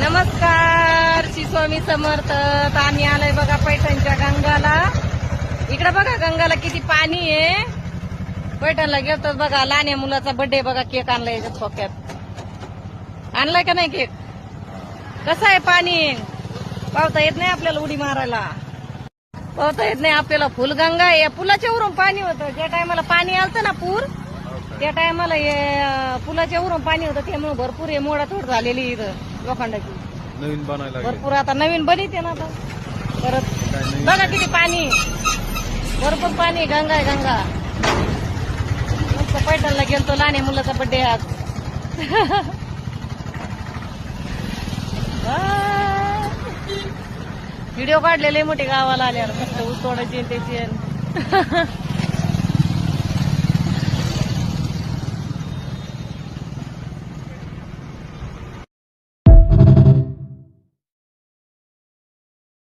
नमस्कार श्री स्वामी समर्थ. आम्ही आलोय बघा पैठणच्या गंगाला. इकडे बघा गंगाला किती पाणी आहे. पैठणला गेलतो बघा लहान्या मुलाचा बर्थडे बघा केक आणलाय याच्यात खोक्यात आणलाय का नाही केक कसं आहे पाणी? पावता येत नाही आपल्याला उडी मारायला. पावता येत नाही आपल्याला. फुलगंगा आहे. या पुलाच्या वरून पाणी होतं. ज्या टायमाला पाणी आलतं ना पूर त्या टायमाला हे पुलाच्या वरून पाणी होतं त्यामुळे भरपूर हे मोडातोड झालेली इथं लोखंडाची. नवीन बनायला लागले. भरपूर आता नवीन बनीते ना आता. परत काय नवीन? बघा किती पाणी भरपूर पाणी गंगा आहे गंगा. मस्त पैठणला गेलतो लहान मुलाचा बड्डे आज. व्हिडिओ काढलेले मोठे गावाला आल्यावर मस्त ऊस तोडायची आणि त्याची